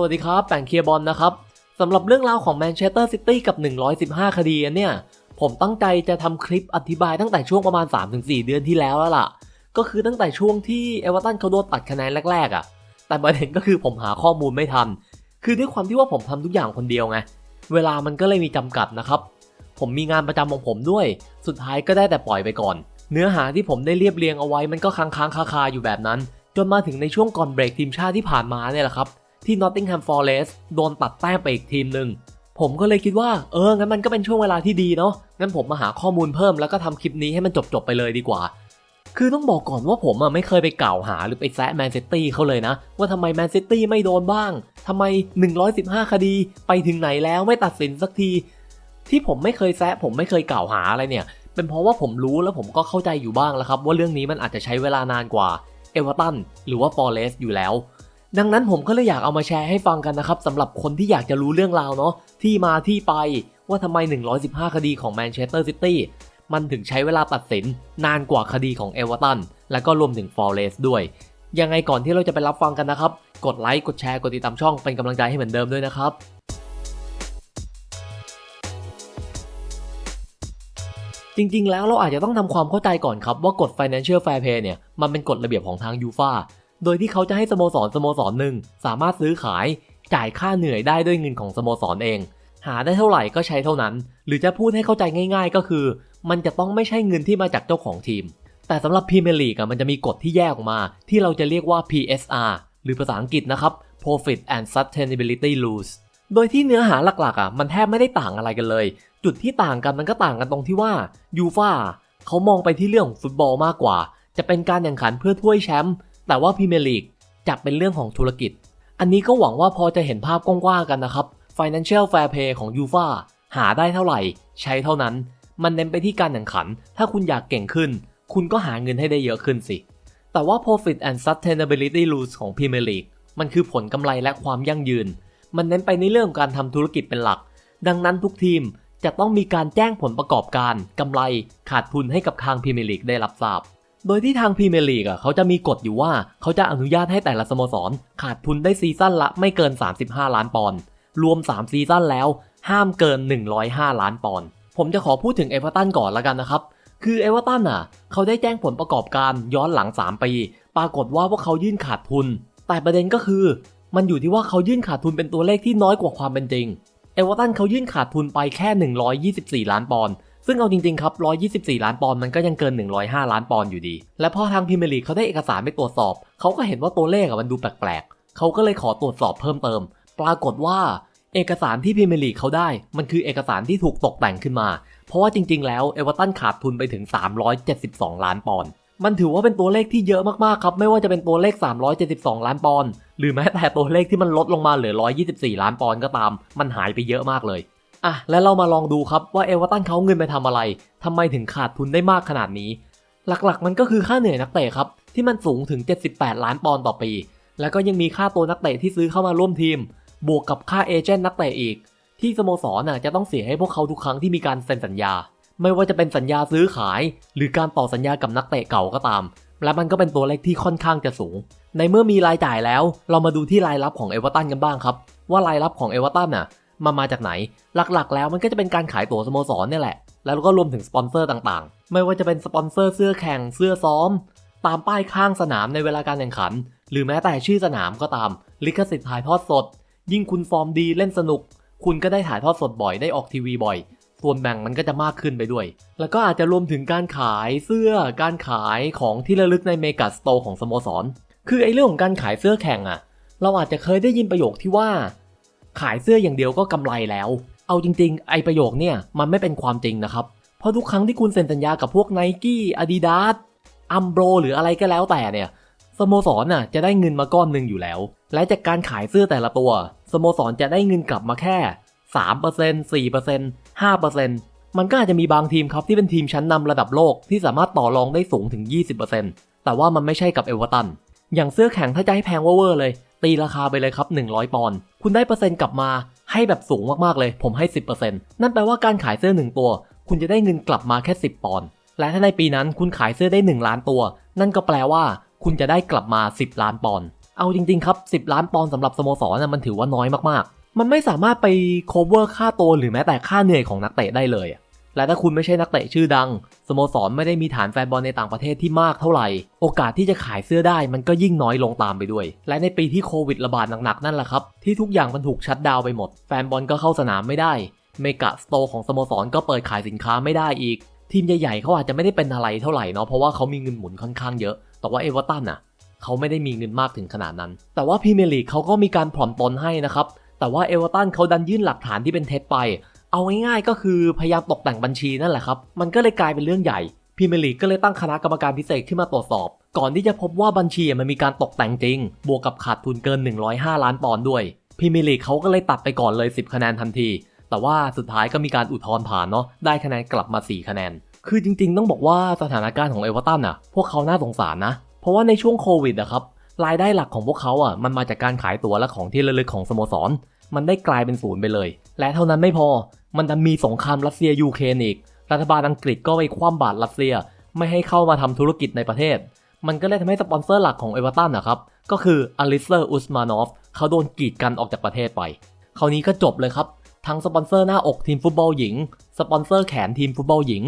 สวัสดีครับแป่งเคียร์บอลนะครับสำหรับเรื่องราวของแมนเชสเตอร์ซิตี้กับ 115 คดีอันเนี่ย ผมตั้งใจจะทำคลิปอธิบายตั้งแต่ช่วงประมาณ 3-4 เดือนที่แล้วแล้วล่ะ ก็คือตั้งแต่ช่วงที่เอเวอร์ตันเขาโดนตัดคะแนนแรกๆอะ่ะ แต่ประเด็นก็คือผมหาข้อมูลไม่ทัน คือด้วยความที่ว่าผมทำทุกอย่างคนเดียวไง เวลามันก็เลยมีจำกัดนะครับ ผมมีงานประจำของผมด้วย สุดท้ายก็ได้แต่ปล่อยไปก่อน เนื้อหาที่ผมได้เรียบเรียงเอาไว้มันก็ค้างๆคาๆอยู่แบบนั้น จนมาถึงในช่วงก่อนเบรกทีมชาติที่ผ่านมาเนี่ยแหละครับ ที่ Nottingham Forest โดนตัดแต้มไปอีกทีมหนึ่งผมก็เลยคิดว่าเออ งั้นมันก็เป็นช่วงเวลาที่ดีเนาะ งั้นผมมาหาข้อมูลเพิ่มแล้วก็ทำคลิปนี้ให้มันจบๆไปเลยดีกว่า คือต้องบอกก่อนว่าผมอะไม่เคยไปกล่าวหาหรือไปแซะแมนซิตี้เขาเลยนะ ว่าทำไมแมนซิตี้ไม่โดนบ้างทำไม 115 คดีไปถึงไหนแล้วไม่ตัดสินสักที ที่ผมไม่เคยแซะผมไม่เคยกล่าวหาอะไรเนี่ย เป็นเพราะว่าผมรู้แล้วผมก็เข้าใจอยู่บ้างแล้วครับ ว่าเรื่องนี้มันอาจจะใช้เวลานานกว่าเอเวอร์ตันหรือว่าฟอร์เรสอยู่แล้ว ดังนั้นผมก็เลยอยากเอามาแชร์ให้ฟังกันนะครับสำหรับคนที่อยากจะรู้เรื่องราวเนาะที่มาที่ไปว่าทำไม 115 คดีของแมนเชสเตอร์ซิตี้มันถึงใช้เวลาตัดสินนานกว่าคดีของเอเวอร์ตันและก็รวมถึงฟอร์เรสด้วย ยังไงก่อนที่เราจะไปรับฟังกันนะครับ กดไลค์กดแชร์กดติดตามช่องเป็นกำลังใจให้เหมือนเดิมด้วยนะครับจริงๆ แล้วเราอาจจะต้องทำความเข้าใจก่อนครับว่ากฎ Financial Fair Play เนี่ยมันเป็นกฎระเบียบของทางยูฟา โดยที่เขาจะให้สโมสรสโมสรหนึ่งสามารถซื้อขาย จ่ายค่าเหนื่อยได้ด้วยเงินของสโมสรเอง หาได้เท่าไหร่ก็ใช้เท่านั้น หรือจะพูดให้เข้าใจง่าย ๆ ก็คือ มันจะต้องไม่ใช่เงินที่มาจากเจ้าของทีม แต่สำหรับพรีเมียร์ลีกมันจะมีกฎที่แยกออกมา ที่เราจะเรียกว่า PSR หรือภาษาอังกฤษนะครับ Profit and Sustainability Rules โดยที่เนื้อหาหลักๆอะมันแทบไม่ได้ต่างอะไรกันเลย จุดที่ต่างกันมันก็ต่างกันตรงที่ว่ายูฟ่าเขามองไปที่เรื่องของฟุตบอลมากกว่า จะเป็นการแข่งขันเพื่อถ้วยแชมป์ แต่ว่าพรีเมียร์ลีกจะเป็นเรื่องของธุรกิจ อันนี้ก็หวังว่าพอจะเห็นภาพกว้างๆกันนะครับ Financial Fair Play ของยูฟาหาได้เท่าไหร่ ใช้เท่านั้น มันเน้นไปที่การแข่งขัน ถ้าคุณอยากเก่งขึ้น คุณก็หาเงินให้ได้เยอะขึ้นสิ แต่ว่า Profit and Sustainability Rules ของ Premier League มันคือผลกำไรและความยั่งยืน มันเน้นไปในเรื่องการทำธุรกิจเป็นหลัก ดังนั้นทุกทีมจะต้องมีการแจ้งผลประกอบการกำไรขาดทุนให้กับทางพรีเมียร์ลีกได้รับทราบ โดยที่ทางพรีเมียร์ลีกอะเขาจะมีกฎอยู่ว่าเขาจะอนุญาตให้แต่ละสโมสร ขาดทุนได้ซีซั่นละไม่เกิน 35 ล้านปอนด์รวม 3 ซีซั่นแล้ว ห้ามเกิน 105 ล้านปอนด์ผมจะขอพูดถึงเอเวอร์ตันก่อนละกันนะครับ คือเอเวอร์ตันอะเขาได้แจ้งผลประกอบการย้อนหลัง 3 ปี ปรากฏว่าพวกเขายื่นขาดทุน แต่ประเด็นก็คือ มันอยู่ที่ว่าเขายื่นขาดทุนเป็นตัวเลขที่น้อยกว่าความเป็นจริงเอเวอร์ตันเขายื่นขาดทุนไปแค่ 124 ล้านปอนด์ ซึ่งเอาจริงๆครับ 124 ล้านปอนด์มันก็ยังเกิน 105 ล้านปอนด์อยู่ดี และพอทางพรีเมลีเขาได้เอกสารไปตรวจสอบ เขาก็เห็นว่าตัวเลขอะมันดูแปลกๆ เขาก็เลยขอตรวจสอบเพิ่มเติม ปรากฏว่าเอกสารที่พรีเมลีเขาได้ มันคือเอกสารที่ถูกตกแต่งขึ้นมา เพราะว่าจริง ๆ แล้วเอเวอร์ตันขาดทุนไปถึง 372 ล้านปอนด์ มันถือว่าเป็นตัวเลขที่เยอะมากๆครับ ไม่ว่าจะเป็นตัวเลข 372 ล้านปอนด์ หรือแม้แต่ตัวเลขที่มันลดลงมาเหลือ 124 ล้านปอนด์ก็ตาม มันหายไปเยอะมากเลย อะแล้วเรามาลองดูครับว่าเอเวอร์ตันเขาเงินไปทำอะไรทำไมถึงขาดทุนได้มากขนาดนี้ หลักๆ มันก็คือค่าเหนื่อยนักเตะครับ ที่มันสูงถึง 78 ล้านปอนด์ต่อปี แล้วก็ยังมีค่าตัวนักเตะที่ซื้อเข้ามาร่วมทีม บวกกับค่าเอเจนต์นักเตะอีก ที่สโมสรน่ะจะต้องเสียให้พวกเขาทุกครั้งที่มีการเซ็นสัญญา ไม่ว่าจะเป็นสัญญาซื้อขาย หรือการต่อสัญญากับนักเตะเก่าก็ตาม และมันก็เป็นตัวเลขที่ค่อนข้างจะสูง ในเมื่อมีรายจ่ายแล้ว เรามาดูที่รายรับของเอเวอร์ตันกันบ้างครับ ว่ารายรับของเอเวอร์ตันน่ะ มามาจากไหน หลักๆ แล้วมันก็จะเป็นการขายตั๋วสโมสรเนี่ยแหละ แล้วก็รวมถึงสปอนเซอร์ต่างๆ ไม่ว่าจะเป็นสปอนเซอร์เสื้อแข่งเสื้อซ้อม ตามป้ายข้างสนามในเวลาการแข่งขัน หรือแม้แต่ชื่อสนามก็ตาม ลิขสิทธิ์ถ่ายทอดสด ยิ่งคุณฟอร์มดีเล่นสนุก คุณก็ได้ถ่ายทอดสดบ่อยได้ออกทีวีบ่อย ส่วนแบ่งมันก็จะมากขึ้นไปด้วย แล้วก็อาจจะรวมถึงการขายเสื้อ การขายของที่ระลึกในเมกาสโตร์ของสโมสร คือไอ้เรื่องของการขายเสื้อแข่งอะเราอาจจะเคยได้ยินประโยคที่ว่า ขายเสื้ออย่างเดียวก็กำไรแล้ว เอาจริงๆ ไอประโยคเนี่ยมันไม่เป็นความจริงนะครับ เพราะทุกครั้งที่คุณเซ็นสัญญากับพวก n i กี้ Adidas อัมโบรหรืออะไรก็แล้วแต่เนี่ยสโมสรน่ะจะได้เงินมาก้อนหนึ่งอยู่แล้ว และจากการขายเสื้อแต่ละตัวสโมสรจะได้เงินกลับมาแค่ 3% 4% 5%มันก็อาจจะมีบางทีมครับที่เป็นทีมชั้นนำระดับโลกที่สามารถต่อรองได้สูงถึง 20%แต่ว่ามันไม่ใช่กับเอเวอร์ตัน อย่างเสื้อแข่งถ้าจะให้แพงเวอร์เลย ตีราคาไปเลยครับ 100 ปอนด์ คุณได้เปอร์เซ็นต์กลับมาให้แบบสูงมากๆเลย ผมให้ 10%นั่นแปลว่าการขายเสื้อ 1 ตัว คุณจะได้เงินกลับมาแค่ 10 ปอนด์ และถ้าในปีนั้นคุณขายเสื้อได้ 1 ล้านตัว นั่นก็แปลว่า คุณจะได้กลับมา 10 ล้านปอนด์ เอาจริงๆครับ 10 ล้านปอนด์สำหรับสโมสรนะมันถือว่าน้อยมากๆ มันไม่สามารถไป cover ค่าตัวหรือแม้แต่ค่าเหนื่อยของนักเตะได้เลย และถ้าคุณไม่ใช่นักเตะชื่อดัง สโมสรไม่ได้มีฐานแฟนบอลในต่างประเทศที่มากเท่าไหร่ โอกาสที่จะขายเสื้อได้มันก็ยิ่งน้อยลงตามไปด้วย และในปีที่โควิดระบาดหนักๆนั่นแหละครับ ที่ทุกอย่างมันถูกชัดดาวไปหมด แฟนบอลก็เข้าสนามไม่ได้ เมกะสโตร์ของสโมสรก็เปิดขายสินค้าไม่ได้อีก ทีมใหญ่ๆเขาอาจจะไม่ได้เป็นอะไรเท่าไหร่เนาะเพราะว่าเขามีเงินหมุนค่อนข้างเยอะ แต่ว่าเอเวอร์ตันน่ะเขาไม่ได้มีเงินมากถึงขนาดนั้น แต่ว่าพรีเมียร์ลีกเขาก็มีการผ่อนปลนให้นะครับแต่ว่าเอเวอร์ตันเขาดันยื่นหลักฐานที่เป็นเท็จไป เอาง่ายๆก็คือพยายามตกแต่งบัญชีนั่นแหละครับ มันก็เลยกลายเป็นเรื่องใหญ่พรีเมียร์ลีก็เลยตั้งคณะกรรมการพิเศษขึ้นมาตรวจสอบ ก่อนที่จะพบว่าบัญชีมันมีการตกแต่งจริง บวกกับขาดทุนเกิน 105 ล้านปอนด์ด้วยพรีเมียร์ลีเขาก็เลยตัดไปก่อนเลย 10 คะแนนทันที แต่ว่าสุดท้ายก็มีการอุทธรณ์ผ่านเนาะได้คะแนนกลับมา 4 คะแนน คือจริงๆ ต้องบอกว่าสถานการณ์ของเอเวอร์ตันอะพวกเขาน่าสงสารนะ เพราะว่าในช่วงโควิดอะครับรายได้หลักของพวกเขาอะมันมาจากการขายตั๋วและของที่ระลึกของสโมสร มันได้กลายเป็นศูนย์ไปเลย และเท่านั้นไม่พอ มันดันมีสงครามรัสเซียยูเครนอีก รัฐบาลอังกฤษก็ไปคว่ำบาตรรัสเซีย ไม่ให้เข้ามาทำธุรกิจในประเทศ มันก็เลยทำให้สปอนเซอร์หลักของเอเวอร์ตันนะครับ ก็คืออลิสเซอร์อุสมานอฟเขาโดนกีดกันออกจากประเทศไป คราวนี้ก็จบเลยครับ ทั้งสปอนเซอร์หน้าอกทีมฟุตบอลหญิง สปอนเซอร์แขนทีมฟุตบอลหญิง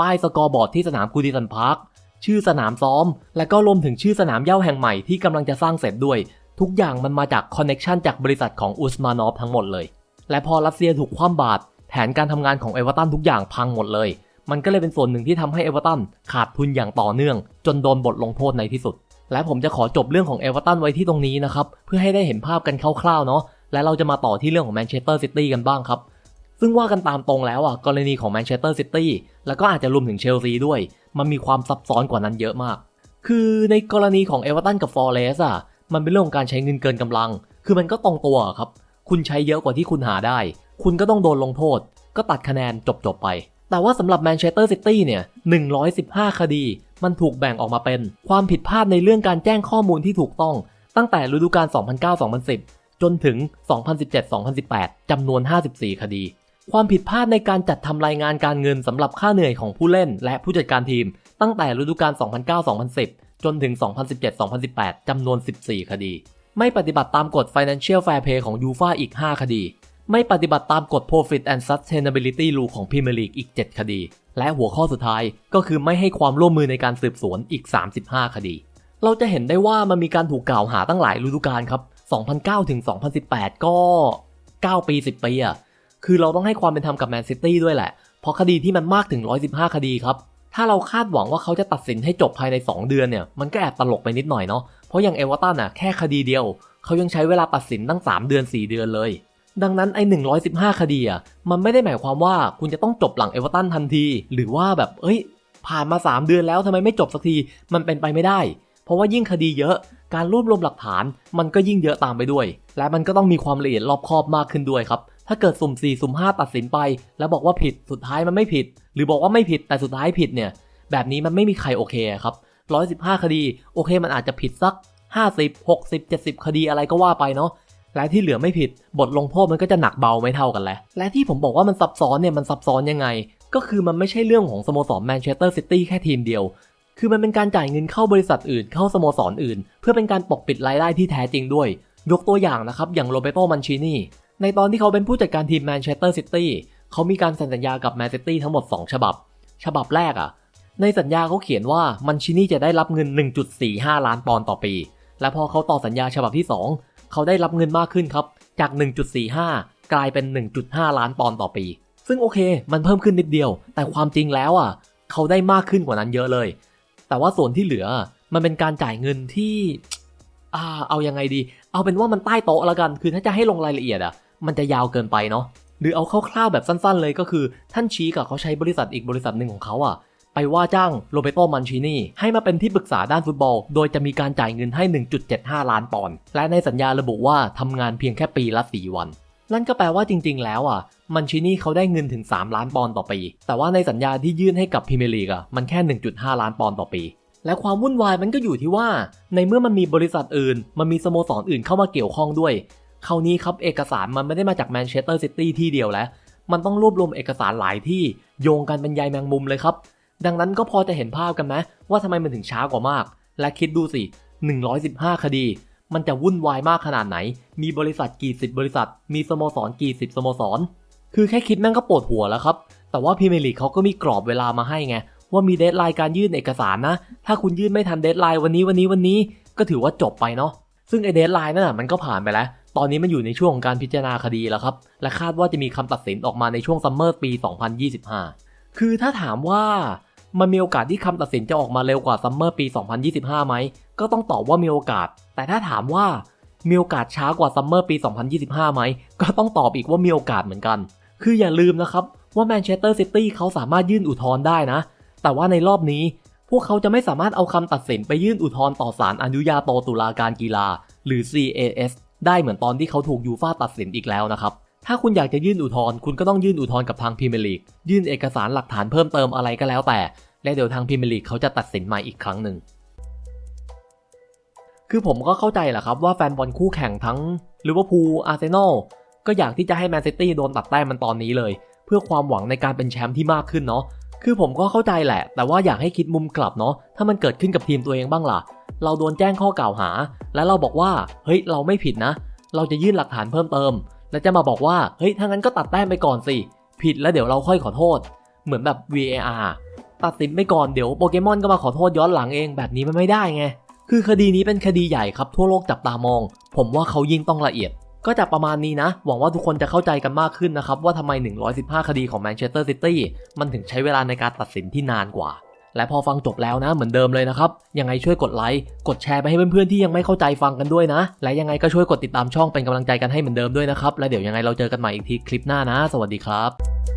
ป้ายสกอร์บอร์ดที่สนามกูดิสันพาร์ค ชื่อสนามซ้อม และก็รวมถึงชื่อสนามเย้าแห่งใหม่ที่กำลังจะสร้างเสร็จด้วย ทุกอย่างมันมาจากคอนเน็ชันจากบริษัทของอุสมานอฟทั้งหมดเลย และพอรัสเซียถูกคว่ำบาตรแผนการทำงานของเอเวอร์ตันทุกอย่างพังหมดเลย มันก็เลยเป็นส่วนหนึ่งที่ทำให้เอเวอร์ตันขาดทุนอย่างต่อเนื่อง จนโดนบทลงโทษในที่สุด และผมจะขอจบเรื่องของเอเวอร์ตันไว้ที่ตรงนี้นะครับเพื่อให้ได้เห็นภาพกันคร่าวๆเนาะและเราจะมาต่อที่เรื่องของแมนเชสเตอร์ซิตี้กันบ้างครับซึ่งว่ากันตามตรงแล้วอะกรณีของแมนเชสเตอร์ซิตี้แล้วก็อาจจะรวมถึงเชลซีด้วย มันมีความซับซ้อนกว่านั้นเยอะมาก คือในกรณีของเอเวอร์ตันกับฟอร์เรสอะมันเป็นเรื่องของการใช้เงินเกินกำลัง คือมันก็ตรงตัวครับ คุณใช้เยอะกว่าที่คุณหาได้ คุณก็ต้องโดนลงโทษ ก็ตัดคะแนนจบๆไป แต่ว่าสำหรับแมนเชสเตอร์ซิตี้เนี่ย 115 คดี มันถูกแบ่งออกมาเป็นความผิดพลาดในเรื่องการแจ้งข้อมูลที่ถูกต้อง ตั้งแต่ฤดูกาล 2009-2010 จนถึง 2017-2018 จำนวน 54 คดี ความผิดพลาดในการจัดทำรายงานการเงินสำหรับค่าเหนื่อยของผู้เล่น และผู้จัดการทีม ตั้งแต่ฤดูกาล 2009-2010 จนถึง 2017-2018 จำนวน 14 คดี ไม่ปฏิบัติตามกฎ Financial Fair Play ของยูฟาอีก 5 คดี ไม่ปฏิบัติตามกฎ Profit and Sustainability Rule ของ Premier League อีก 7 คดี และหัวข้อสุดท้ายก็คือไม่ให้ความร่วมมือในการสืบสวนอีก 35 คดี เราจะเห็นได้ว่ามันมีการถูกกล่าวหาตั้งหลายฤดูกาลครับ 2009 ถึง 2018 ก็ 9 ปี 10 ปีอะคือเราต้องให้ความเป็นธรรมกับแมนซิตี้ด้วยแหละ เพราะคดีที่มันมากถึง 115 คดีครับ ถ้าเราคาดหวังว่าเขาจะตัดสินให้จบภายใน 2 เดือนเนี่ย มันก็แอบตลกไปนิดหน่อยเนาะ เพราะอย่างเอเวอร์ตันอะแค่คดีเดียว เขายังใช้เวลาตัดสินตั้ง 3 เดือน 4 เดือนเลย ดังนั้นไอ้ 115 คดีอะมันไม่ได้หมายความว่าคุณจะต้องจบหลังเอเวอร์ตันทันที หรือว่าแบบเอ้ย ผ่านมา 3 เดือนแล้วทำไมไม่จบสักทีมันเป็นไปไม่ได้ เพราะว่ายิ่งคดีเยอะการรวบรวมหลักฐานมันก็ยิ่งเยอะตามไปด้วย และมันก็ต้องมีความละเอียดรอบคอบมากขึ้นด้วยครับ ถ้าเกิดสุ่ม 4 สุ่ม 5 ตัดสินไป แล้วบอกว่าผิดสุดท้ายมันไม่ผิด หรือบอกว่าไม่ผิดแต่สุดท้ายผิดเนี่ย แบบนี้มันไม่มีใครโอเคครับ 115 คดี โอเค มันอาจจะผิดสัก 50 60 70 คดีอะไรก็ว่าไปเนาะและที่เหลือไม่ผิด บทลงโทษมันก็จะหนักเบาไม่เท่ากันแหละ และที่ผมบอกว่ามันซับซ้อนเนี่ยมันซับซ้อนยังไง ก็คือมันไม่ใช่เรื่องของสโมสรแมนเชสเตอร์ซิตี้แค่ทีมเดียว คือมันเป็นการจ่ายเงินเข้าบริษัทอื่น เข้าสโมสรอื่น เพื่อเป็นการปกปิดรายได้ที่แท้จริงด้วย ยกตัวอย่างนะครับ อย่างโรเบโตมันชินีในตอนที่เขาเป็นผู้จัดการทีมแมนเชสเตอร์ซิตี้เขามีการเซ็นสัญญากับแมนซิตี้ทั้งหมด 2 ฉบับ ฉบับแรกอะ่ะ ในสัญญาเขาเขียนว่ามันชินี่จะได้รับเงิน 1.45 ล้านปอนด์ต่อปี และพอเขาต่อสัญญาฉบับที่ 2 เขาได้รับเงินมากขึ้นครับ จาก 1.45 กลายเป็น 1.5 ล้านปอนด์ต่อปี ซึ่งโอเค มันเพิ่มขึ้นนิดเดียว แต่ความจริงแล้วอะ เขาได้มากขึ้นกว่านั้นเยอะเลย แต่ว่าส่วนที่เหลือมันเป็นการจ่ายเงินที่อ่าเอายังไงดี เอาเป็นว่ามันใต้โต๊ะล้วกัน คือถ้าจะให้ลงรายละเอียดอะ มันจะยาวเกินไปเนาะ หรือเอาคร่าวๆแบบสั้นๆเลยก็คือ ท่านชี้กับเขาใช้บริษัทอีกบริษัทหนึ่งของเขาอะ ไปว่าจ้างโรเบโตมันชินีให้มาเป็นที่ปรึกษาด้านฟุตบอล โดยจะมีการจ่ายเงินให้ 1.75 ล้านปอนด์และในสัญญาระบุว่าทำงานเพียงแค่ปีละ 4 วันนั่นก็แปลว่าจริง ๆ แล้วอะ มันชินี่เขาได้เงินถึง 3 ล้านปอนด์ต่อปี แต่ว่าในสัญญาที่ยื่นให้กับพรีเมียร์ลีกอะ มันแค่ 1.5 ล้านปอนด์ต่อปี และความวุ่นวายมันก็อยู่ที่ว่า ในเมื่อมันมีบริษัทอื่น มันมีสโมสรอื่นเข้ามาเกี่ยวข้องด้วย คราวนี้ครับเอกสารมันไม่ได้มาจากแมนเชสเตอร์ซิตี้ที่เดียวแล้ว มันต้องรวบรวมเอกสารหลายที่โยงกันเป็นใยแมงมุมเลยครับ ดังนั้นก็พอจะเห็นภาพกันไหมว่าทำไมมันถึงช้ากว่ามาก และคิดดูสิ 115 คดี มันจะวุ่นวายมากขนาดไหน มีบริษัทกี่สิบบริษัท มีสโมสรกี่สิบสโมสร คือแค่คิดแม่งก็ปวดหัวแล้วครับ แต่ว่าพรีเมียร์ลีกเขาก็มีกรอบเวลามาให้ไง ว่ามีเดทไลน์การยื่นเอกสารนะ ถ้าคุณยื่นไม่ทันเดทไลน์วันนี้วันนี้วันนี้ ก็ถือว่าจบไปเนาะ ซึ่งไอเดทไลน์นั่นน่ะมันก็ผ่านไปแล้ว ตอนนี้มันอยู่ในช่วงของการพิจารณาคดีแล้วครับ และคาดว่าจะมีคำตัดสินออกมาในช่วงซัมเมอร์ปี 2025 คือถ้าถามว่า มันมีโอกาสที่คำตัดสินจะออกมาเร็วกว่าซัมเมอร์ปี 2025 ไหม ก็ต้องตอบว่ามีโอกาส แต่ถ้าถามว่ามีโอกาสช้ากว่าซัมเมอร์ปี 2025 ไหม ก็ต้องตอบอีกว่ามีโอกาสเหมือนกัน คืออย่าลืมนะครับว่าแมนเชสเตอร์ซิตี้เขาสามารถยื่นอุทธรณ์ได้นะ แต่ว่าในรอบนี้ พวกเขาจะไม่สามารถเอาคำตัดสินไปยื่นอุทธรณ์ต่อศาลอนุญาโตตุลาการกีฬา หรือ CAS ได้เหมือนตอนที่เขาถูกยูฟ่าตัดสินอีกแล้วนะครับ ถ้าคุณอยากจะยื่นอุทธรณ์คุณก็ต้องยื่นอุทธรณ์กับทางพรีเมียร์ลีกยื่นเอกสารหลักฐานเพิ่มเติมอะไรก็แล้วแต่ และเดี๋ยวทางพรีเมียร์ลีกเขาจะตัดสินใหมาอีกครั้งหนึ่งคือผมก็เข้าใจแหละครับว่าแฟนบอลคู่แข่งทั้งลิเวอร์พูลอาร์เซนอลก็อยากที่จะให้แมนซิตี้โดนตัดแต้มมันตอนนี้เลย เพื่อความหวังในการเป็นแชมป์ที่มากขึ้นเนาะคือผมก็เข้าใจแหละ แต่ว่าอยากให้คิดมุมกลับเนาะถ้ามันเกิดขึ้นกับทีมตัวเองบ้างล่ะ เราโดนแจ้งข้อกล่าวหา แล้วเราบอกว่า เฮ้ยเราไม่ผิดนะ เราจะยื่นหลักฐานเพิ่มเติม แล้วจะมาบอกว่าเฮ้ยถ้างั้นก็ตัดแต้มไปก่อนสิ ผิดแล้วเดี๋ยวเราค่อยขอโทษ เหมือนแบบ VAR ตัดสินไปก่อนเดี๋ยวโปเกมอนก็มาขอโทษย้อนหลังเองแบบนี้มันไม่ได้ไง คือคดีนี้เป็นคดีใหญ่ครับทั่วโลกจับตามอง ผมว่าเขายิ่งต้องละเอียด ก็จะประมาณนี้นะ หวังว่าทุกคนจะเข้าใจกันมากขึ้นนะครับว่าทำไม 115 คดีของแมนเชสเตอร์ซิตี้มันถึงใช้เวลาในการตัดสินที่นานกว่า และพอฟังจบแล้วนะเหมือนเดิมเลยนะครับ ยังไงช่วยกดไลค์กดแชร์ไปให้เพื่อนๆที่ยังไม่เข้าใจฟังกันด้วยนะ และยังไงก็ช่วยกดติดตามช่องเป็นกำลังใจกันให้เหมือนเดิมด้วยนะครับ และเดี๋ยวยังไงเราเจอกันใหม่อีกทีคลิปหน้านะ สวัสดีครับ